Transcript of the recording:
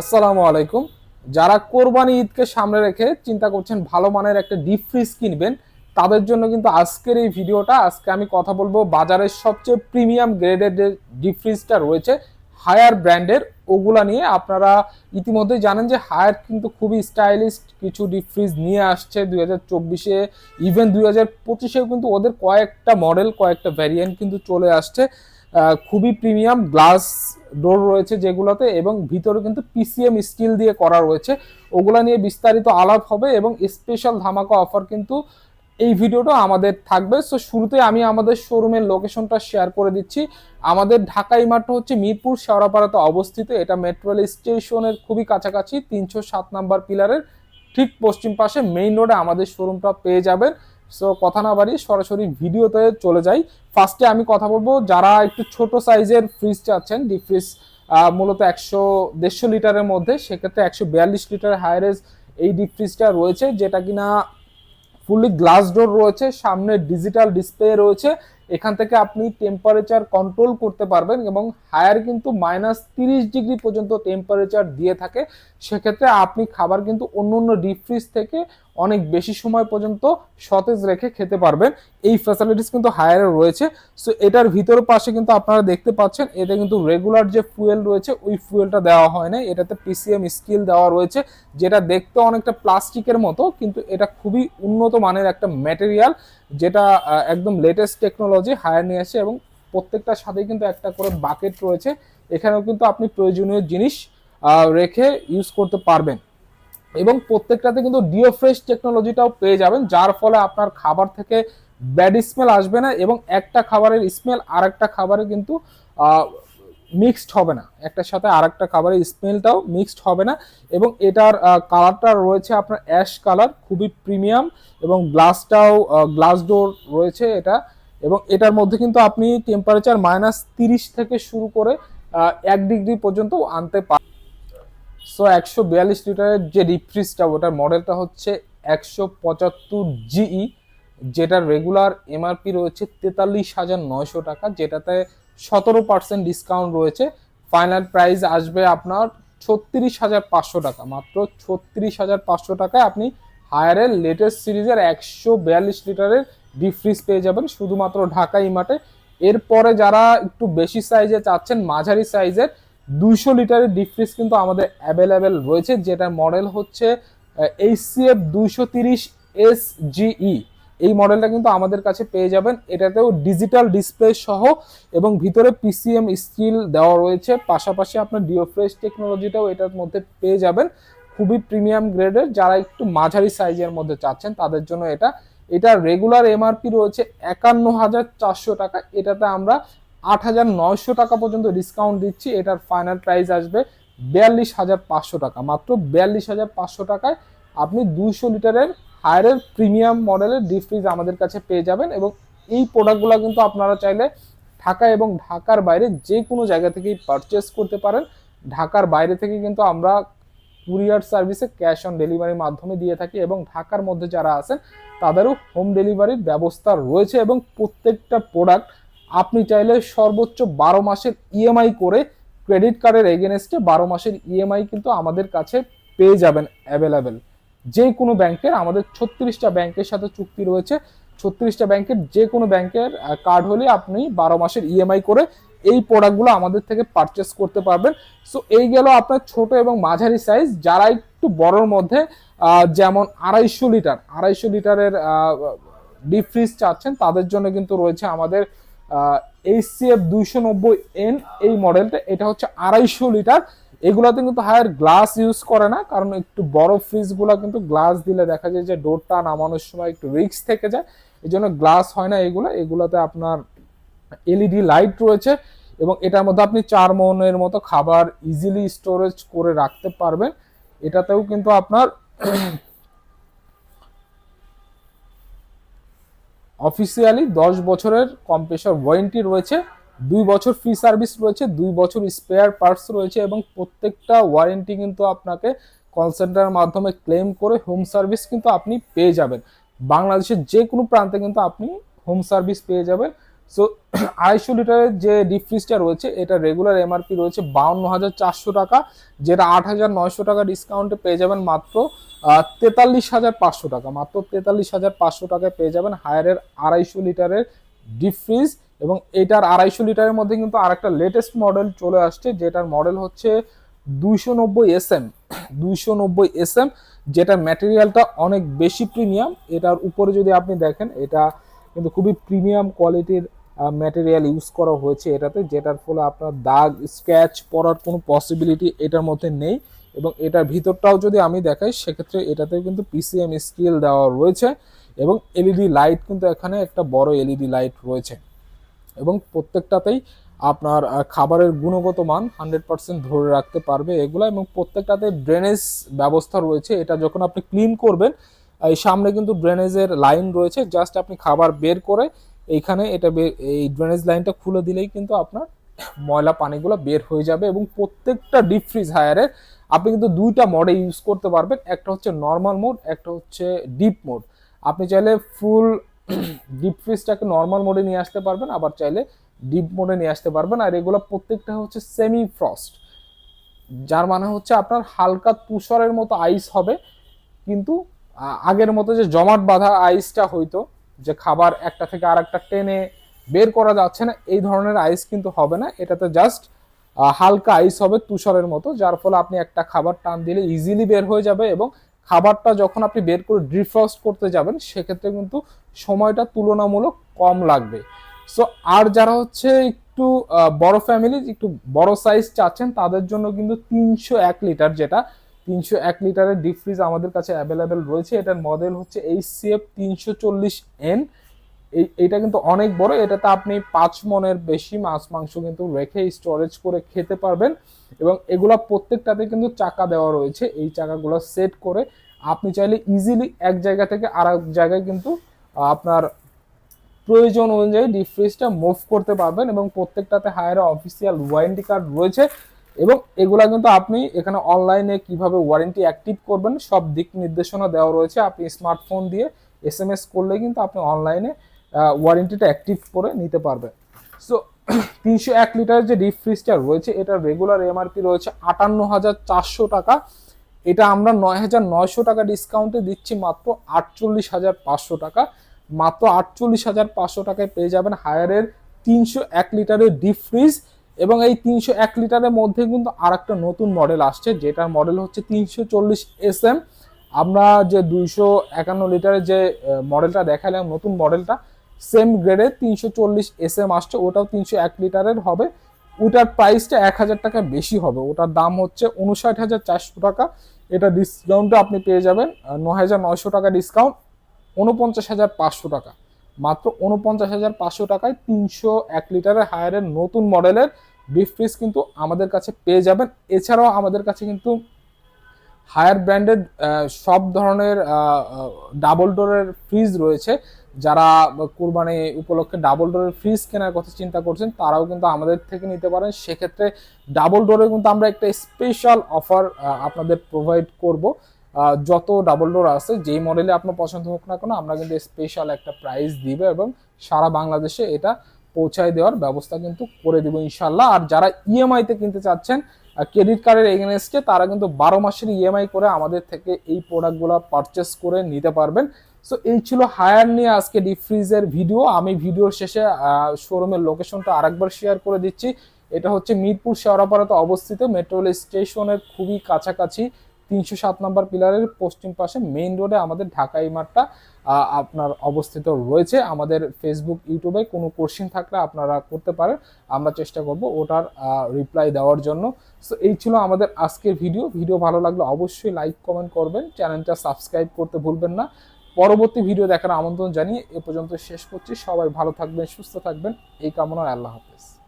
আসসালামু আলাইকুম। যারা কোরবানি ঈদকে সামনে রেখে চিন্তা করছেন ভালো মানের একটা ডিপ ফ্রিজ কিনবেন, তাদের জন্য কিন্তু আজকের এই ভিডিওটা, আজকে আমি কথা বলব বাজারের সবচেয়ে প্রিমিয়াম গ্রেডের যে ডিপ ফ্রিজটা রয়েছে, হায়ার ব্র্যান্ডের, ওগুলা নিয়ে আপনারা ইতিমধ্যে জানেন যে হায়ার কিন্তু খুবই স্টাইলিশ কিছু ডিপ ফ্রিজ নিয়ে আসছে দুই হাজার চব্বিশে ইভেন দুই হাজার পঁচিশেও কিন্তু ওদের কয়েকটা মডেল, কয়েকটা ভ্যারিয়েন্ট কিন্তু চলে আসছে। খুবই প্রিমিয়াম গ্লাস ডোর রয়েছে যেগুলোতে এবং ভিতরে কিন্তু পিসিএম স্টিল দিয়ে করা রয়েছে। ওগুলা নিয়ে বিস্তারিত আলাপ হবে এবং স্পেশাল ধামাকা অফার কিন্তু এই ভিডিওটা আমাদের থাকবে। সো শুরুতে আমি আমাদের শোরুমের লোকেশনটা শেয়ার করে দিচ্ছি। আমাদের ঢাকা ইমারটা হচ্ছে মিরপুর, শেওড়াপাড়াতে অবস্থিত। এটা মেট্রো রেল স্টেশনের খুবই কাছাকাছি, তিনশো সাত নাম্বার পিলারের ঠিক পশ্চিম পাশে মেইন রোডে আমাদের শোরুমটা পেয়ে যাবেন। সো কথা না বাড়িয়ে সরাসরি ভিডিওতে চলে যাই। ফার্স্টে আমি কথা বলব, যারা একটু ছোট সাইজের ফ্রিজ চাচ্ছেন ডিপ ফ্রিজ মূলত একশো, দেড়শো লিটারের মধ্যে, সেক্ষেত্রে একশো বিয়াল্লিশ লিটার হায়ারেজ এই ডিপ ফ্রিজটা রয়েছে, যেটা কিনা ফুললি গ্লাস ডোর রয়েছে, সামনে ডিজিটাল ডিসপ্লে রয়েছে। এখান থেকে আপনি টেম্পারেচার কন্ট্রোল করতে পারবেন এবং হায়ার কিন্তু মাইনাস তিরিশ ডিগ্রি পর্যন্ত টেম্পারেচার দিয়ে থাকে। সেক্ষেত্রে আপনি খাবার কিন্তু অন্য অন্য ডিপ ফ্রিজ থেকে অনেক বেশি সময় পর্যন্ত সতেজ রেখে খেতে পারবেন। এই ফ্যাসিলিটিস কিন্তু হায়ারে রয়েছে। সো এটার ভিতর পাশে কিন্তু আপনারা দেখতে পাচ্ছেন এতে কিন্তু রেগুলার যে ফুয়েল রয়েছে, ওই ফুয়েলটা দেওয়া হয় না এটাতে পিসিএম স্কিল দেওয়া রয়েছে, যেটা দেখতে অনেকটা প্লাস্টিকের মতো, কিন্তু এটা খুবই উন্নত মানের একটা ম্যাটেরিয়াল যেটা একদম লেটেস্ট টেকনোলজি হায়ার নিয়ে আসে এবং প্রত্যেকটার সাথেই কিন্তু একটা করে বাকেট রয়েছে। এখানেও কিন্তু আপনি প্রয়োজনীয় জিনিস রেখে ইউজ করতে পারবেন। এবং প্রত্যেকটাতে কিন্তু ডিও ফ্রেশ টেকনোলজিটাও পেয়ে যাবেন, যার ফলে আপনার খাবার থেকে ব্যাড স্মেল আসবে না এবং একটা খাবারের স্মেল আর একটা খাবারে কিন্তু মিক্সড হবে না। একটার সাথে আর একটা খাবারের স্মেলটাও মিক্সড হবে না এবং এটার কালারটা রয়েছে আপনার অ্যাশ কালার খুবই প্রিমিয়াম এবং গ্লাসটাও গ্লাস ডোর রয়েছে এটা এবং এটার মধ্যে কিন্তু আপনি টেম্পারেচার মাইনাস তিরিশ থেকে শুরু করে এক ডিগ্রি পর্যন্ত আনতে পারেন সো একশো বিয়াল্লিশ লিটারের যে রিফ্রিজটা, ওটার মডেলটা হচ্ছে একশো পঁচাত্তর জিই, যেটার রেগুলার এমআরপি রয়েছে তেতাল্লিশ হাজার নয়শো টাকা, যেটাতে সতেরো পার্সেন্ট ডিসকাউন্ট রয়েছে। ফাইনাল প্রাইস আসবে আপনার ছত্রিশ হাজার পাঁচশো টাকা, মাত্র ছত্রিশ হাজার পাঁচশো টাকায় আপনি হায়ারের লেটেস্ট সিরিজের একশো বিয়াল্লিশ লিটারের ডিপ ফ্রিজ পেয়ে যাবেন, শুধুমাত্র ঢাকা ইমার্টে এরপরে যারা একটু বেশি সাইজে চাচ্ছেন, মাঝারি সাইজের দুইশো লিটারের ডিপ ফ্রিজ কিন্তু আমাদের অ্যাভেলেবেল রয়েছে যেটার মডেল হচ্ছে এইচসিএফ দুইশো তিরিশ এস জিই এই মডেলটা কিন্তু আমাদের কাছে পেয়ে যাবেন। এটাতেও ডিজিটাল ডিসপ্লে সহ এবং ভিতরে পিসিএম স্টিল দেওয়া রয়েছে। পাশাপাশি আপনার ডিওফ্রেশ টেকনোলজিটাও এটার মধ্যে পেয়ে যাবেন। খুবই প্রিমিয়াম গ্রেডের যারা একটু মাঝারি সাইজের মধ্যে চাচ্ছেন, তাদের জন্য এটা। এটা রেগুলার এমআরপি রয়েছে একান্ন হাজার চারশো টাকা। এটাতে আমরা আট হাজার নয়শো টাকা পর্যন্ত ডিসকাউন্ট দিচ্ছি। এটার ফাইনাল প্রাইস আসবে বিয়াল্লিশ হাজার পাঁচশো টাকা। মাত্র বিয়াল্লিশ হাজার পাঁচশো টাকায় আপনি দুইশো লিটারের হায়ারের প্রিমিয়াম মডেলের ডিপ ফ্রিজ আমাদের কাছে পেয়ে যাবেন এবং এই প্রোডাক্টগুলো কিন্তু আপনারা চাইলে ঢাকা এবং ঢাকার বাইরে যে কোনো জায়গা থেকেই পারচেস করতে পারেন। ঢাকার বাইরে থেকে কিন্তু আমরা কুরিয়ার সার্ভিসে ক্যাশ অন ডেলিভারির মাধ্যমে দিয়ে থাকি এবং ঢাকার মধ্যে যারা আছেন, তাদেরও হোম ডেলিভারির ব্যবস্থা রয়েছে এবং প্রত্যেকটা প্রোডাক্ট আপনি চাইলে সর্বোচ্চ বারো মাসের ইএমআই করে ক্রেডিট কার্ডের এগেনস্টে বারো মাসের ইএমআই কিন্তু আমাদের কাছে পেয়ে যাবেন অ্যাভেলেবেল যে কোনো ব্যাংকের, আমাদের ছত্রিশটা ব্যাংকের সাথে চুক্তি রয়েছে। ছত্রিশটা ব্যাংকের যে কোনো ব্যাংকের কার্ড হলে আপনি বারো মাসের ইএমআই করে এই প্রোডাক্টগুলো আমাদের থেকে পারচেস করতে পারবেন। সো এই গেল আপনার ছোট এবং মাঝারি সাইজ যারা একটু বড়র মধ্যে যেমন আড়াইশো লিটার, আড়াইশো লিটারের ডিপ ফ্রিজ চাচ্ছেন, তাদের জন্য কিন্তু রয়েছে আমাদের এইচসিএফ দুইশো নব্বই এন এই মডেলটা, এটা হচ্ছে আড়াইশো লিটার। এগুলাতে কিন্তু হায়ার গ্লাস ইউজ করে না, কারণ একটু বড় ফ্রিজগুলো কিন্তু গ্লাস দিলে দেখা যায় যে ডোরটা নামানোর সময় একটু রিস্ক থেকে যায় এই জন্য গ্লাস হয় না এগুলো। এগুলাতে আপনার এলইডি লাইট রয়েছে এবং এটার মধ্যে আপনি চার মনের মতো খাবার ইজিলি স্টোরেজ করে রাখতে পারবেন। এটাতেও কিন্তু আপনার অফিসিয়ালি দশ বছরের কম্প্রেসর ওয়ারেন্টি রয়েছে, দুই বছর ফ্রি সার্ভিস রয়েছে, দুই বছর স্পেয়ার পার্টস রয়েছে এবং প্রত্যেকটা ওয়ারেন্টি কিন্তু আপনাকে কল সেন্টারের মাধ্যমে ক্লেম করে হোম সার্ভিস কিন্তু আপনি পেয়ে যাবেন। বাংলাদেশের যে কোনো প্রান্তে কিন্তু আপনি হোম সার্ভিস পেয়ে যাবেন। সো আড়াইশো লিটারের যে ডিপ ফ্রিজটা রয়েছে, এটা রেগুলার এমআরপি রয়েছে বাউন্ন হাজার চারশো টাকা, যেটা আট হাজার নয়শো টাকা ডিসকাউন্টে পেয়ে যাবেন মাত্র তেতাল্লিশ হাজার পাঁচশো টাকা। মাত্র তেতাল্লিশ হাজার পাঁচশো টাকায় পেয়ে যাবেন হায়ারের আড়াইশো লিটারের ডিপ ফ্রিজ এবং এটার আড়াইশো লিটারের মধ্যে কিন্তু আরেকটা লেটেস্ট মডেল চলে আসছে, যেটার মডেল হচ্ছে দুইশো নব্বই এস এম দুইশো নব্বই এস এম যেটার ম্যাটেরিয়ালটা অনেক বেশি প্রিমিয়াম এটার উপরে যদি আপনি দেখেন, এটা কিন্তু খুবই প্রিমিয়াম কোয়ালিটির ম্যাটেরিয়াল ইউজ করা হয়েছে এটাতে, যেটার ফলে আপনার দাগ স্ক্র্যাচ পড়ার কোনো পসিবিলিটি এটার মধ্যে নেই। এবং এটার ভিতরটাও যদি আমি দেখাই, সেক্ষেত্রে এটাতে কিন্তু পিসিএম স্কিল দেওয়া রয়েছে এবং এলইডি লাইট কিন্তু এখানে একটা বড় এলইডি লাইট রয়েছে। এবং প্রত্যেকটাতেই আপনার খাবারের গুণগত মান হান্ড্রেড পার্সেন্ট ধরে রাখতে পারবে এগুলো এবং প্রত্যেকটাতে ড্রেনেজ ব্যবস্থা রয়েছে। এটা যখন আপনি ক্লিন করবেন এই সামনে কিন্তু ড্রেনেজের লাইন রয়েছে। জাস্ট আপনি খাবার বের করে এইখানে এটা এই ড্রেনেজ লাইনটা খুলে দিলেই কিন্তু আপনার ময়লা পানিগুলো বের হয়ে যাবে এবং প্রত্যেকটা ডিপ ফ্রিজ হায়ারের আপনি কিন্তু দুইটা মোডে ইউজ করতে পারবেন। একটা হচ্ছে নর্মাল মোড একটা হচ্ছে ডিপ মোড আপনি চাইলে ফুল ডিপ ফ্রিজটাকে নর্মাল মোডে নিয়ে আসতে পারবেন, আবার চাইলে ডিপ মোডে নিয়ে আসতে পারবেন। আর এগুলো প্রত্যেকটা হচ্ছে সেমি ফ্রস্ট যার মানে হচ্ছে আপনার হালকা তুষারের মতো আইস হবে, কিন্তু আগের মতো যে জমাট বাঁধা আইসটা হইতো যে খাবার একটা থেকে আর একটা টেনে বের করা যাচ্ছে না, এই ধরনের আইস কিন্তু হবে না। এটাতে জাস্ট হালকা আইস হবে তুষারের মতো, যার ফলে আপনি একটা খাবার টান দিলে ইজিলি বের হয়ে যাবে এবং খাবারটা যখন আপনি বের করে ডিফ্রস্ট করতে যাবেন, সেক্ষেত্রে কিন্তু সময়টা তুলনামূলক কম লাগবে। সো আর যারা হচ্ছে একটু বড় ফ্যামিলি একটু বড় সাইজ চাচ্ছেন, তাদের জন্য কিন্তু তিনশো এক লিটার যেটা তিনশো এক লিটারের ডিপ ফ্রিজ আমাদের কাছে অ্যাভেলেবেল রয়েছে। এটার মডেল হচ্ছে এইচ সি এফ তিনশো চল্লিশ এন এই এটা কিন্তু অনেক বড়। এটাতে আপনি পাঁচ মনের বেশি মাছ, মাংস কিন্তু রেখে স্টোরেজ করে খেতে পারবেন এবং এগুলা প্রত্যেকটাতে কিন্তু চাকা দেওয়া রয়েছে। এই চাকাগুলো সেট করে আপনি চাইলে ইজিলি এক জায়গা থেকে আর এক জায়গায় কিন্তু আপনার প্রয়োজন অনুযায়ী ডিপ ফ্রিজটা মুভ করতে পারবেন এবং প্রত্যেকটাতে হায়ার অফিসিয়াল ওয়ারেন্টি কার্ড রয়েছে। এবং এগুলা কিন্তু আপনি এখানে অনলাইনে কীভাবে ওয়ারেন্টি অ্যাক্টিভ করবেন, সব দিক নির্দেশনা দেওয়া রয়েছে। আপনি স্মার্টফোন দিয়ে এস এম এস করলে কিন্তু আপনি অনলাইনে ওয়ারেন্টিটা অ্যাক্টিভ করে নিতে পারবেন। সো তিনশো এক লিটারের যে ডিপ ফ্রিজটা রয়েছে এটার রেগুলার এমআরপি রয়েছে আটান্ন হাজার চারশো টাকা। এটা আমরা নয় হাজার নয়শো টাকা ডিসকাউন্টে দিচ্ছি মাত্র আটচল্লিশ হাজার পাঁচশো টাকা। মাত্র আটচল্লিশ হাজার পাঁচশো টাকায় পেয়ে যাবেন হায়ারের তিনশো এক লিটারের ডিপ ফ্রিজ এবং এই তিনশো এক লিটারের মধ্যে কিন্তু আর একটা নতুন মডেল আসছে, যেটার মডেল হচ্ছে তিনশো চল্লিশ এস এম আমরা যে দুইশো একান্ন লিটারের যে মডেলটা দেখালাম, নতুন মডেলটা সেম গ্রেডের তিনশো চল্লিশ এস এম আসছে, ওটাও তিনশো এক লিটারের হবে। ওটার প্রাইসটা এক হাজার টাকা বেশি হবে। ওটার দাম হচ্ছে উনষাট হাজার চারশো টাকা। এটা ডিসকাউন্টে আপনি পেয়ে যাবেন ন হাজার নয়শো টাকা ডিসকাউন্ট উনপঞ্চাশ হাজার পাঁচশো টাকা। মাত্র উনপঞ্চাশ হাজার পাঁচশো টাকায় তিনশো এক লিটারের হায়ারের নতুন মডেলের ডিপ ফ্রিজ কিন্তু আমাদের কাছে পেয়ে যাবেন। এছাড়াও আমাদের কাছে কিন্তু হায়ার ব্র্যান্ডেড সব ধরনের ডাবল ডোরের ফ্রিজ রয়েছে। যারা কুরবানি উপলক্ষে ডাবল ডোরের ফ্রিজ কেনার কথা চিন্তা করছেন, তারাও কিন্তু আমাদের থেকে নিতে পারেন। সেক্ষেত্রে ডাবল ডোরে কিন্তু আমরা একটা স্পেশাল অফার আপনাদের প্রোভাইড করব। যত ডাবল ডোর আছে, যেই মডেলে আপনার পছন্দ হোক না কেন, আমরা কিন্তু স্পেশাল একটা প্রাইস দিব এবং সারা বাংলাদেশে এটা পৌঁছায় দেওয়ার ব্যবস্থা কিন্তু করে দেবো ইনশাল্লাহ আর যারা ইএমআই তে কিনতে চাচ্ছেন ক্রেডিট কার্ডের এগেনস্টে তারা কিন্তু বারো মাসের ইএমআই করে আমাদের থেকে এই প্রোডাক্টগুলো পারচেস করে নিতে পারবেন। সো এই ছিল হায়ার নিয়ে আজকে ডিপ ফ্রিজের ভিডিও আমি ভিডিওর শেষে শোরুমের লোকেশনটা আরেকবার শেয়ার করে দিচ্ছি। এটা হচ্ছে মিরপুর শেওড়াপাড়াতে অবস্থিত। মেট্রো রেল স্টেশনের খুবই কাছাকাছি। তিনশো সাত নম্বর পিলারের পশ্চিম পাশে মেইন রোডে আমাদের ঢাকা ইমারটা আপনার অবস্থিত রয়েছে। আমাদের ফেসবুক ইউটিউবে কোনো কোশ্চিন থাকলে আপনারা করতে পারেন। আমরা চেষ্টা করব ওটার রিপ্লাই দেওয়ার জন্য। সো এই ছিল আমাদের আজকের ভিডিও ভিডিও ভালো লাগলে অবশ্যই লাইক কমেন্ট করবেন। চ্যানেলটা সাবস্ক্রাইব করতে ভুলবেন না। পরবর্তী ভিডিও দেখার আমন্ত্রণ জানিয়ে এ পর্যন্ত শেষ করছি। সবাই ভালো থাকবেন, সুস্থ থাকবেন। এই কামনা আল্লাহ হাফেজ।